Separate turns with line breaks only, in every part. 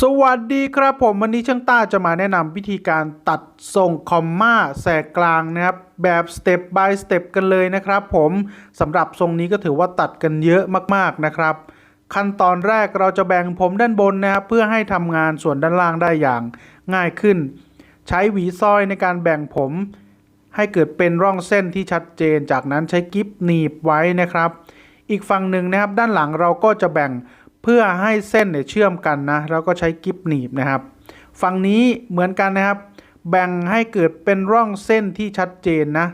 สวัสดีครับผมวันนี้ช่างต้าจะมาแนะนำวิธีการตัดทรงคอมมาแสกกลางนะครับ แบบสเต็ป by สเต็ปกันเลยนะครับผมสำหรับทรงนี้ก็ถือว่าตัดกันเยอะมากๆนะครับ ขั้นตอนแรกเราจะแบ่งผมด้านบนนะครับ เพื่อให้ทำงานส่วนด้านล่างได้อย่างง่ายขึ้น ใช้หวีสร้อยในการแบ่งผม ให้เกิดเป็นร่องเส้นที่ชัดเจน จากนั้นใช้กิฟหนีบไว้นะครับ อีกฝั่งหนึ่งนะครับ ด้านหลังเราก็จะแบ่ง พื่อให้เส้นเนี่ยเชื่อมกันนะเราก็ใช้กิฟหนีบนะครับ ฝั่งนี้เหมือนกันนะครับ แบ่งให้เกิดเป็นร่องเส้นที่ชัดเจนนะ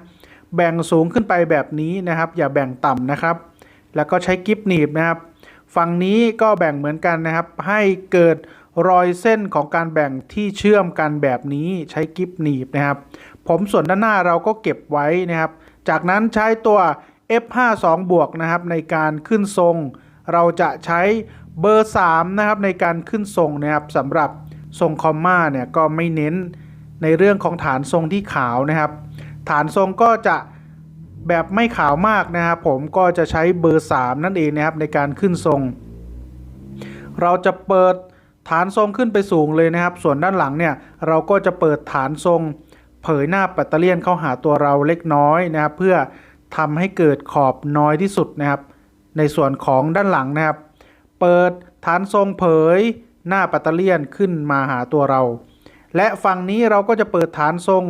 แบ่งสูงขึ้นไปแบบนี้นะครับ อย่าแบ่งต่ำนะครับ แล้วก็ใช้กิฟหนีบนะครับ ฝั่งนี้ก็แบ่งเหมือนกันนะครับ ให้เกิดรอยเส้นของการแบ่งที่เชื่อมกันแบบนี้ใช้กิฟหนีบนะครับ ผมส่วนด้านหน้าเราก็เก็บไว้นะครับ จากนั้นใช้ตัว F52 บวกนะครับในการขึ้นทรง เราจะใช้ เบอร์3นะครับในการขึ้นทรงนะครับสำหรับทรงคอมมาเนี่ยก็ไม่เน้นในเรื่องของฐานทรงที่ขาวนะครับ ฐานทรงก็จะแบบไม่ขาวมากนะครับผมก็จะใช้เบอร์ 3 นั่นเองนะครับในการขึ้นทรง เราจะเปิดฐานทรงขึ้นไปสูงเลยนะครับ ส่วนด้านหลังเนี่ยเราก็จะเปิดฐานทรง เผยหน้าปัตเตอร์เลียนเข้าหาตัวเราเล็กน้อยนะครับ เพื่อทำให้เกิดขอบน้อยที่สุดนะครับ ในส่วนของด้านหลังนะครับ เปิด ฐานทรงเผย หน้าปัตเตเลียนขึ้นมาหาตัวเรา และฝั่งนี้เราก็จะเปิดฐานทรง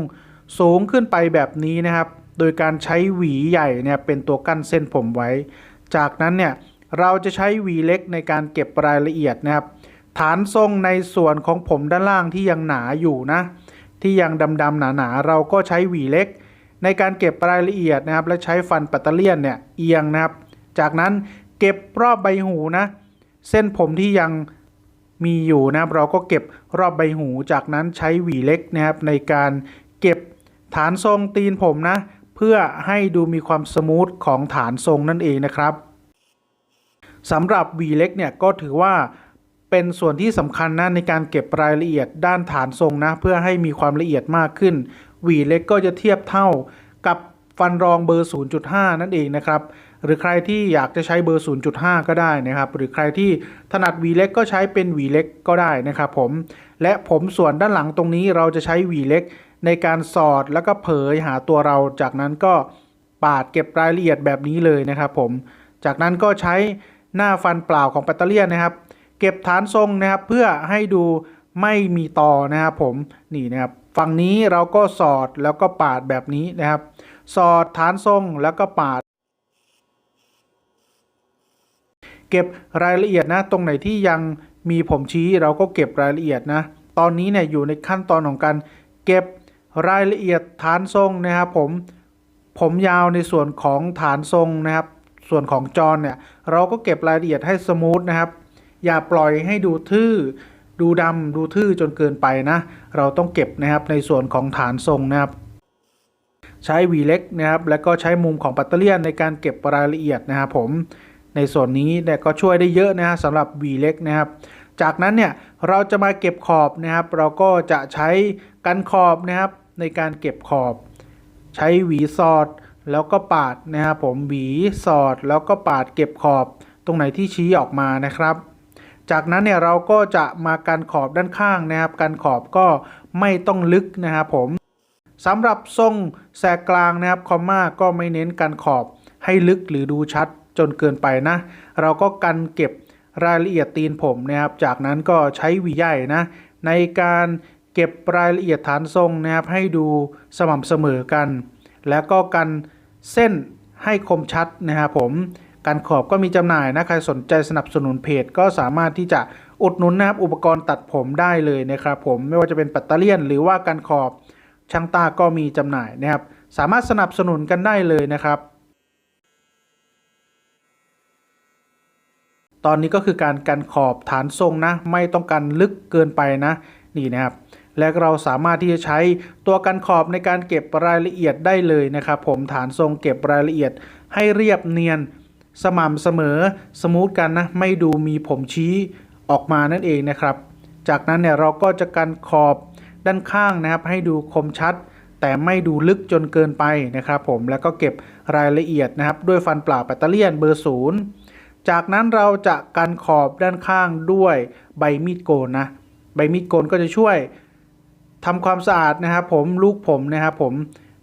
สูงขึ้นไปแบบนี้นะครับ โดยการใช้หวีใหญ่เนี่ยเป็นตัวกั้นเส้นผมไว้ จากนั้นเนี่ยเราจะใช้หวีเล็กในการเก็บรายละเอียดนะครับ ฐานทรงในส่วนของผมด้านล่างที่ยังหนาอยู่นะ ที่ยังดำๆหนาๆเราก็ใช้หวีเล็ก ในการเก็บรายละเอียดนะครับ และใช้ฟันปัตเตเลียนเนี่ยเอียงนะครับ จากนั้นเก็บรอบใบหูนะ เส้นผมที่ยังมีอยู่นะครับเราก็เก็บรอบใบหูจากนั้นใช้หวีเล็กนะครับในการเก็บฐานทรงตีนผมนะ เพื่อให้ดูมีความสมูทของฐานทรงนั่นเองนะครับสำหรับหวีเล็กเนี่ยก็ถือว่าเป็นส่วนที่สำคัญนะในการเก็บรายละเอียดด้านฐานทรงนะเพื่อให้มีความละเอียดมากขึ้นหวีเล็กก็จะเทียบเท่ากับฟันรองเบอร์ 0.5 นั่นเองนะครับ หรือใครที่อยากจะใช้เบอร์ 0.5 ก็ได้นะครับ หรือใครที่ถนัดหวีเล็กก็ใช้เป็นหวีเล็กก็ได้นะครับผม และผมส่วนด้านหลังตรงนี้เราจะใช้หวีเล็กในการสอดแล้วก็เผยหาตัวเรา จากนั้นก็ปาดเก็บรายละเอียดแบบนี้เลยนะครับผม จากนั้นก็ใช้หน้าฟันเปล่าของแบตเตอรี่นะครับ เก็บฐานทรงนะครับเพื่อให้ดูไม่มีต่อนะครับผมนี่นะครับฝั่งนี้เราก็สอดแล้วก็ปาดแบบนี้นะครับ สอดฐานทรงแล้วก็ปาด เก็บรายละเอียดนะ ตรงไหนที่ยังมีผมชี้เราก็เก็บรายละเอียดนะ ตอนนี้เนี่ยอยู่ในขั้นตอนของการเก็บรายละเอียดฐานทรงนะครับผม ผมยาวในส่วนของฐานทรงนะครับ ส่วนของจอเนี่ยเราก็เก็บรายละเอียดให้สมูทนะครับ อย่าปล่อยให้ดูทื่อ ดูดำดูทื่อจนเกินไปนะ เราต้องเก็บนะครับในส่วนของฐานทรงนะครับ ใช้หวีเล็กนะครับ แล้วก็ใช้มุมของปัตเตอร์เลียนในการเก็บรายละเอียดนะครับผม ในส่วนนี้เนี่ยก็ช่วยได้เยอะนะฮะสำหรับหวีเล็กนะครับ จากนั้นเนี่ยเราจะมาเก็บขอบนะครับ เราก็จะใช้กันขอบนะครับ ในการเก็บขอบ ใช้หวีสอดแล้วก็ปาดนะครับผมหวีสอดแล้วก็ปาดเก็บขอบตรงไหนที่ชี้ออกมานะครับ จากนั้นเนี่ยเราก็จะมากันขอบด้านข้างนะครับ กันขอบก็ไม่ต้องลึกนะครับผมสำหรับทรงแสกกลางนะครับคอมมาก็ไม่เน้นกันขอบให้ลึกหรือดูชัด จนเกินไปนะ เราก็กันเก็บรายละเอียดตีนผมนะครับ จากนั้นก็ใช้หวีใหญ่นะ ในการเก็บรายละเอียดฐานทรงนะครับให้ดูสม่ำเสมอกัน แล้วก็กันเส้นให้คมชัดนะครับผมการขอบก็มีจำหน่ายนะใครสนใจสนับสนุนเพจก็สามารถที่จะอุดหนุนนะครับอุปกรณ์ตัดผมได้เลยนะครับผมไม่ว่าจะเป็นปัตเตอร์เลียน หรือว่าการขอบช่างตาก็มีจำหน่ายนะครับ สามารถสนับสนุนกันได้เลยนะครับ ตอนนี้ก็คือการกันขอบฐานทรงนะ ไม่ต้องกันลึกเกินไปนะ นี่นะครับ และเราสามารถที่จะใช้ตัวกันขอบในการเก็บรายละเอียดได้เลยนะครับ ผมฐานทรงเก็บรายละเอียดให้เรียบเนียน สม่ำเสมอสมูทกันนะ ไม่ดูมีผมชี้ออกมานั่นเองนะครับ จากนั้นเนี่ยเราก็จะกันขอบด้านข้างนะครับ ให้ดูคมชัด แต่ไม่ดูลึกจนเกินไปนะครับ ผมแล้วก็เก็บรายละเอียดนะครับ ด้วยฟันเปล่าแบตเตอรี่เบอร์ศูนย์ จากนั้นเราจะกันขอบด้านข้างด้วยใบมีดโกนนะใบมีดโกนก็จะช่วยทำความสะอาดนะครับผมลูกผมนะครับผม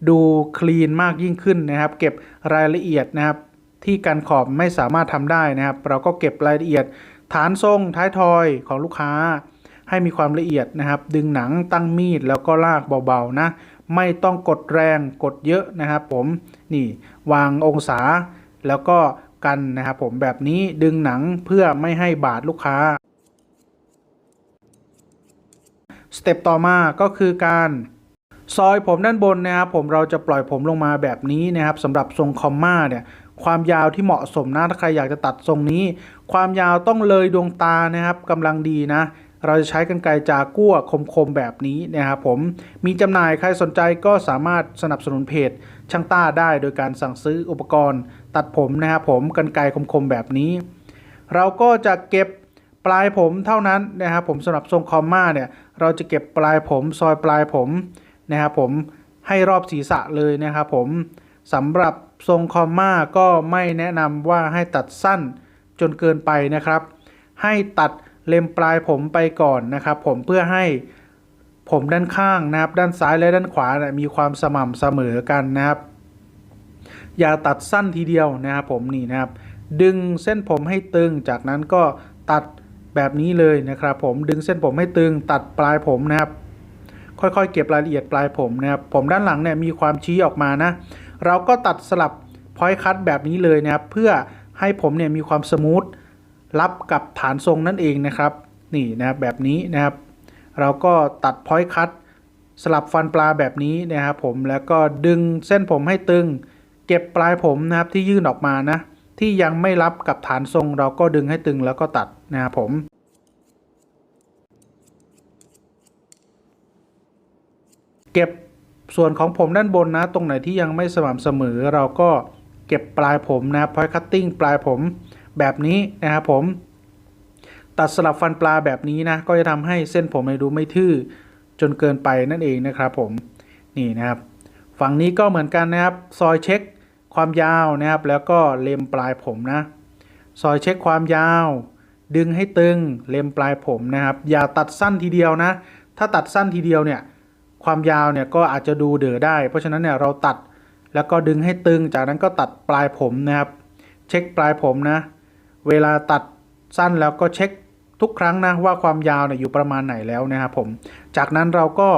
ดูคลีนมากยิ่งขึ้นนะครับ เก็บรายละเอียดนะครับ ที่การขอบไม่สามารถทำได้นะครับ เราก็เก็บรายละเอียด ฐานทรงท้ายทอยของลูกค้า ให้มีความละเอียดนะครับ ดึงหนังตั้งมีดแล้วก็ลากเบาๆนะ ไม่ต้องกดแรงกดเยอะนะครับ ผมนี่วางองศาแล้วก็ กันนะครับผมแบบนี้ดึงหนังเพื่อไม่ให้บาดลูกค้าสเต็ปต่อมาก็คือการซอยผมด้านบนนะครับผมเราจะปล่อยผมลงมาแบบนี้นะครับสำหรับทรงคอมมาเนี่ยความยาวที่เหมาะสมนะถ้าใครอยากจะตัดทรงนี้ ความยาวต้องเลยดวงตานะครับกำลังดีนะเราจะใช้กันไกรจากั้วคมๆแบบนี้นะครับผมมีจำหน่ายใครสนใจก็สามารถสนับสนุนเพจช่างต้าได้โดยการสั่งซื้ออุปกรณ์ ตัดผมนะครับผมกันไกรคมๆแบบนี้ เราก็จะเก็บปลายผมเท่านั้นนะครับผมสำหรับทรงคอมมาเนี่ยเราจะเก็บปลายผมซอยปลายผมนะครับผมให้รอบศีรษะเลยนะครับผมสำหรับทรงคอมมาก็ไม่แนะนำว่าให้ตัดสั้นจนเกินไปนะครับ ให้ตัดเล็มปลายผมไปก่อนนะครับ ผมเพื่อให้ผมด้านข้างนะครับ ด้านซ้ายและด้านขวานะมีความสม่ำเสมอกันนะครับ อย่าตัดสั้นทีเดียวนะครับผมนี่นะครับ ดึงเส้นผมให้ตึง จากนั้นก็ตัดแบบนี้เลยนะครับ ผมดึงเส้นผมให้ตึง ตัดปลายผมนะครับ ค่อยๆ เก็บรายละเอียดปลายผมนะครับ ผมด้านหลังเนี่ยมีความชี้ออกมานะ เราก็ตัดสลับพอยต์คัตแบบนี้เลยนะครับ เพื่อให้ผมเนี่ยมีความสมูทรับกับฐานทรงนั่นเองนะครับ นี่นะครับแบบนี้นะครับ เราก็ตัดพอยต์คัตสลับฟันปลาแบบนี้นะครับผมแล้วก็ดึงเส้นผมให้ตึง เก็บปลายผมนะครับที่ยื่นออกมานะ ที่ยังไม่รับกับฐานทรงเราก็ดึงให้ตึงแล้วก็ตัดนะครับผมเก็บส่วนของผมด้านบนนะ ตรงไหนที่ยังไม่สม่ำเสมอ เราก็เก็บปลายผมนะพอยคัตติ้งปลายผมแบบนี้นะครับผม ตัดสลับฟันปลาแบบนี้นะ ก็จะทำให้เส้นผมเนี่ยดูไม่ทื่อจนเกินไปนั่นเองนะครับผมนี่นะครับ ฝั่งนี้ก็เหมือนกันนะครับ ซอยเช็ค ความยาวนะครับ แล้วก็เล็มปลายผมนะซอยเช็คความยาว ดึงให้ตึงเล็มปลายผมนะครับ อย่าตัดสั้นทีเดียวนะ ถ้าตัดสั้นทีเดียวเนี่ยความยาวเนี่ยก็อาจจะดูเดือได้ เพราะฉะนั้นเนี่ยเราตัดแล้วก็ดึงให้ตึง จากนั้นก็ตัดปลายผมนะครับ เช็คปลายผมนะ เวลาตัดสั้นแล้วก็เช็คทุกครั้งนะว่าความยาวเนี่ยอยู่ประมาณไหนแล้วนะครับผม จากนั้นเราก็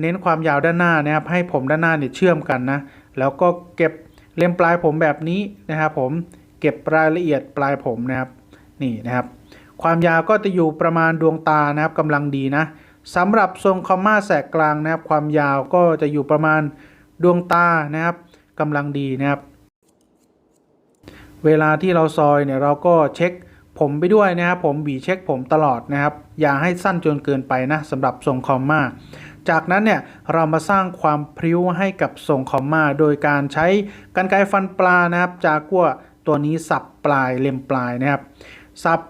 เน้นความยาวด้านหน้านะครับให้ผมด้านหน้าเนี่ยเชื่อมกันนะ แล้วก็เก็บ เล็มปลายผมแบบนี้นะครับผมเก็บรายละเอียดปลายผมนะครับนี่นะครับ ความยาวก็จะอยู่ประมาณดวงตานะครับกำลังดีนะสำหรับทรงคอมมาแสกกลางนะครับ ความยาวก็จะอยู่ประมาณดวงตานะครับกำลังดีนะครับ เวลาที่เราซอยเนี่ยเราก็เช็ค ผมไปด้วยนะครับผมบีเช็คผมตลอดนะครับ อย่าให้สั้นจนเกินไปนะสำหรับทรงคอมมาจากนั้นเนี่ยเรามาสร้างความพริ้วให้กับทรงคอมมาโดยการใช้กรรไกรฟันปลานะครับ จากกัวตัวนี้สับปลายเล็มปลายนะครับ สับ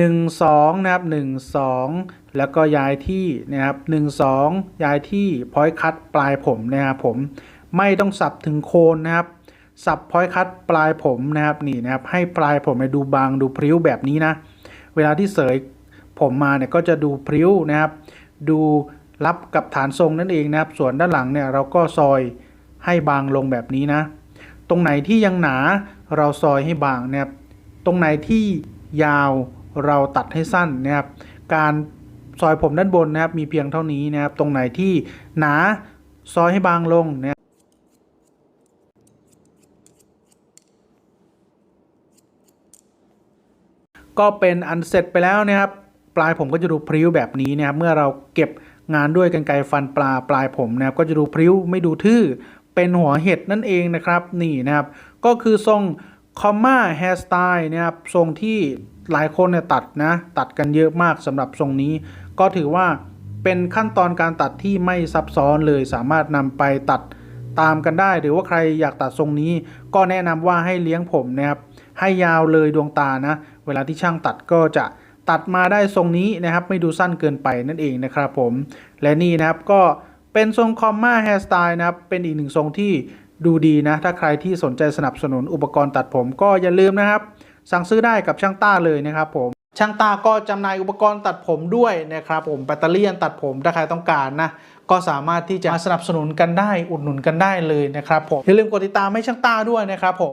1 2 นะครับ 1 2 แล้วก็ย้ายที่นะครับ 1 2 ย้ายที่พอยคัดปลายผมนะครับผมไม่ต้องสับถึงโคนนะครับ สับพอยคัดปลายผมนะครับนี่นะครับให้ปลายผมดูบางดูพริ้วแบบนี้นะเวลาที่เสยผมมาเนี่ยก็จะดูพริ้วนะครับ ดูรับกับฐานทรงนั่นเองนะครับ ส่วนด้านหลังเนี่ยเราก็ซอยให้บางลงแบบนี้นะ ตรงไหนที่ยังหนาเราซอยให้บางนะครับตรงไหนที่ยาวเราตัดให้สั้นนะครับ การซอยผมด้านบนนะครับมีเพียงเท่านี้นะครับ ตรงไหนที่หนาซอยให้บางลงนะครับ ก็เป็นอันเสร็จไปแล้วนะครับปลายผมก็จะดูพริ้วแบบนี้นะครับเมื่อเราเก็บงานด้วยกันไกฟันปลาปลายผมนะครับก็จะดูพริ้วไม่ดูทื่อ เป็นหัวเห็ดนั่นเองนะครับนี่นะครับ ก็คือทรงคอมมาแฮร์สไตล์นะครับทรงที่หลายคนเนี่ยตัดนะตัดกันเยอะมากสำหรับทรงนี้ ก็ถือว่าเป็นขั้นตอนการตัดที่ไม่ซับซ้อนเลยสามารถนำไปตัดตามกันได้ หรือว่าใครอยากตัดทรงนี้ ก็แนะนำว่าให้เลี้ยงผมนะครับให้ยาวเลยดวงตานะ เวลาที่ช่างตัดก็จะตัดมาได้ทรงนี้นะครับ ไม่ดูสั้นเกินไปนั่นเองนะครับผมและนี่นะครับก็เป็นทรงคอมมาแฮร์สไตล์นะครับ เป็นอีกหนึ่งทรงที่ดูดีนะ ถ้าใครที่สนใจสนับสนุนอุปกรณ์ตัดผมก็อย่าลืมนะครับ สั่งซื้อได้กับช่างต้าเลยนะครับผมช่างต้าก็จำหน่ายอุปกรณ์ตัดผมด้วยนะครับผมแบตเตอรี่ยนตัดผมถ้าใครต้องการนะก็สามารถที่จะมาสนับสนุนกันได้อุดหนุนกันได้เลยนะครับผมอย่าลืมกดติดตามให้ช่างต้าด้วยนะครับผม